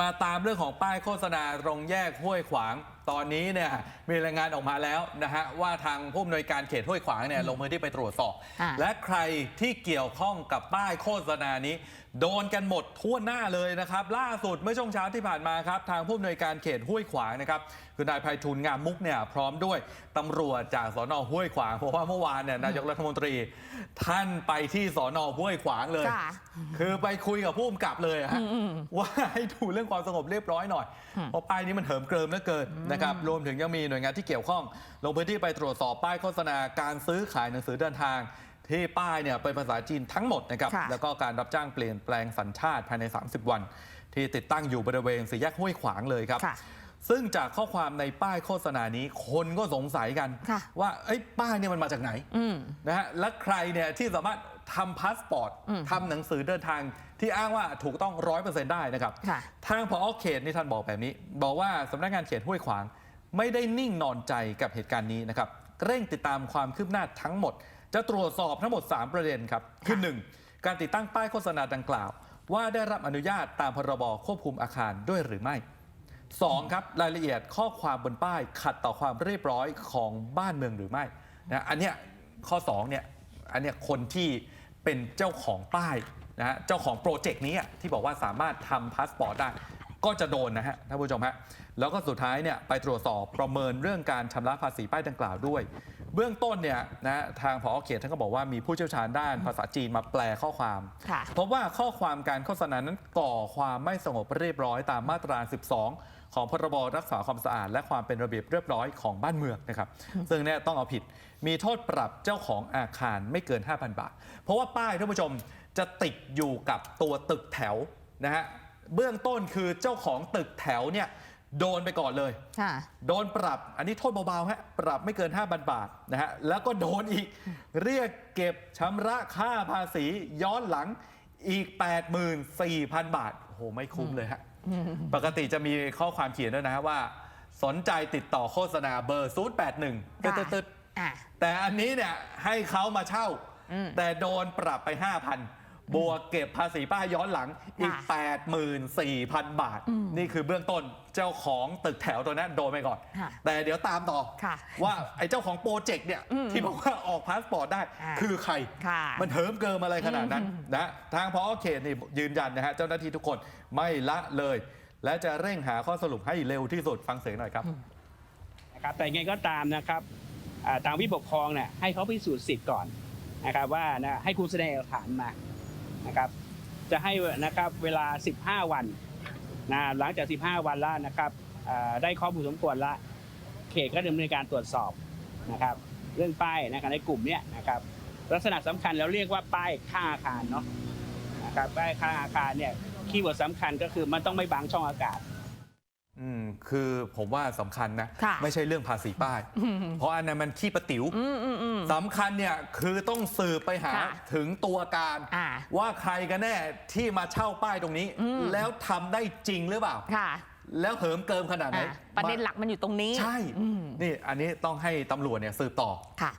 มาตามเรื่องของป้ายโฆษณาตรงแยกห้วยขวาง ตอนนี้เนี่ยมีรายงานออกมาแล้วนะฮะว่าทางผู้อำนวยการเขตห้วยขวางเนี่ยลงพื้นที่ไปตรวจสอบอ่าและใครที่เกี่ยวข้องกับป้ายโฆษณานี้ โดนกันหมดทั่วหน้าเลยนะครับ ล่าสุดเมื่อช่วงเช้าที่ผ่านมาครับ ทางผู้อำนวยการเขตห้วยขวางนะครับคือนายไพฑูรย์งามมุกเนี่ยพร้อมด้วยตำรวจจากสอนอห้วยขวางเพราะว่าเมื่อวานเนี่ยนายกรัฐมนตรี ท่านไปที่สอนอห้วยขวางเลยค่ะคือไปคุยกับผู้กำกับเลยอะฮะว่าให้ดูเรื่องความสงบเรียบร้อยหน่อยเพราะป้ายนี้มันเหิมเกริมเหลือเกินนะครับรวมถึงยังมีหน่วยงานที่เกี่ยวข้อง ลงพื้นที่ไปตรวจสอบป้ายโฆษณาการซื้อขายหนังสือเดินทาง ที่ป้ายเนี่ยเป็นภาษาจีนทั้งหมดนะครับ ค่ะ แล้วก็การรับจ้างเปลี่ยนแปลงสัญชาติภายใน 30 วัน ที่ติดตั้งอยู่บริเวณสี่แยกห้วยขวางเลยครับ ค่ะ ซึ่งจากข้อความในป้ายโฆษณานี้คนก็สงสัยกัน ค่ะ ว่าเอ้ยป้ายเนี่ยมันมาจากไหนอืม นะฮะและใครเนี่ยที่สามารถทำพาสปอร์ตอืมทำหนังสือเดินทางที่อ้างว่าถูกต้องร้อยเปอร์เซ็นต์ได้นะครับ ค่ะ ทางพอเขตนี่ท่านบอกแบบนี้ บอกว่าสำนักงานเขตห้วยขวาง ไม่ได้นิ่งนอนใจกับเหตุการณ์นี้นะครับ เร่งติดตามความคืบหน้าทั้งหมด จะตรวจสอบทั้งหมด 3 ประเด็นครับ คือ 1. การติดตั้งป้ายโฆษณาดังกล่าว ว่าได้รับอนุญาตตามพรบควบคุมอาคารด้วยหรือไม่ 2 ครับรายละเอียดข้อความบนป้ายขัดต่อความเรียบร้อยของบ้านเมืองหรือไม่นะอันเนี้ยข้อ2เนี่ยอันเนี้ยคนที่เป็นเจ้าของป้ายนะฮะเจ้าของโปรเจกต์นี้ที่บอกว่าสามารถทำพาสปอร์ตได้ ก็จะโดนนะฮะท่านผู้ชมฮะแล้วก็สุดท้ายเนี่ยไปตรวจสอบประเมินเรื่องการชำระภาษีป้ายดังกล่าวด้วย เบื้องต้นเนี่ยนะทางผอเขตท่านก็บอกว่ามีผู้เชี่ยวชาญด้านภาษาจีนมาแปลข้อความค่ะพบว่าข้อความการโฆษณานั้นก่อความไม่สงบเรียบร้อยตามมาตรา 12ของพรบรักษาความสะอาด และความเป็นระเบียบเรียบร้อยของบ้านเมืองนะครับ ซึ่งเนี่ยต้องเอาผิด มีโทษปรับเจ้าของอาคารไม่เกิน 5,000 บาท เพราะว่าป้ายท่านผู้ชมจะติดอยู่กับตัวตึกแถวนะฮะ เบื้องต้นคือเจ้าของตึกแถวเนี่ยโดนไปก่อนเลย ค่ะ โดนปรับ อันนี้โทษเบาๆฮะ ปรับไม่เกิน 5,000 บาทนะฮะ แล้วก็โดนอีก เรียกเก็บชำระค่าภาษีย้อนหลังอีก 84,000 บาท โอ้โห ไม่คุ้มเลยฮะ ปกติจะมีข้อความเขียนด้วยนะฮะว่า สนใจติดต่อโฆษณาเบอร์ 081ตึ๊ดตึ๊ดอะ แต่อันนี้เนี่ยให้เขามาเช่า อืม แต่โดนปรับไป 5,000 บวกเก็บภาษีป้ายย้อนหลังอีกค่ะ84,000 บาท นี่คือเบื้องต้นเจ้าของตึกแถวตัวนั้นโดนไปก่อนค่ะแต่เดี๋ยวตามต่อค่ะว่าไอ้เจ้าของโปรเจกต์เนี่ยอืมที่บอกว่าออกพาสปอร์ตได้อ่าคือใครค่ะมันเหิมเกิมอะไรขนาดนั้นอืมนะทางพอเขตนี่ยืนยันนะฮะเจ้าหน้าที่ทุกคนไม่ละเลย และจะเร่งหาข้อสรุปให้เร็วที่สุดฟังเสียงหน่อยครับนะครับแต่ยังไงก็ตามนะครับอ่าทางผู้ปกครองเนี่ยให้เขาพิสูจน์สิทธิ์ก่อนนะครับว่านะให้คุณแสดงเอกสารมา นะครับ จะให้นะครับเวลา 15 วันนะหลังจาก 15 วันแล้วนะครับได้ข้อมูลสมควรละเขตก็ดำเนินการตรวจสอบนะครับ เรื่องป้ายนะครับในกลุ่มเนี้ยนะครับ ลักษณะสำคัญเราเรียกว่าป้ายค่าอาคารเนาะนะครับป้ายค่าอาคารเนี่ยคีย์เวิร์ดสำคัญก็คือมันต้องไม่บังช่องอากาศ อืมคือผมว่าสำคัญนะ ค่ะไม่ใช่เรื่องภาษีป้าย เพราะอันนั้นมันขี้ประติ๋วอืมอืมอืมสำคัญเนี่ยคือต้องสืบไปหาค่ะถึงตัวการ อ่า ว่าใครกันแน่ที่มาเช่าป้ายตรงนี้อืมแล้วทำได้จริงหรือเปล่า ค่ะแล้วเหิมเกิมขนาดไหนอะประเด็นหลักมันอยู่ตรงนี้ ใช่อืมนี่อันนี้ต้องให้ตำรวจเนี่ยสืบต่อ ค่ะ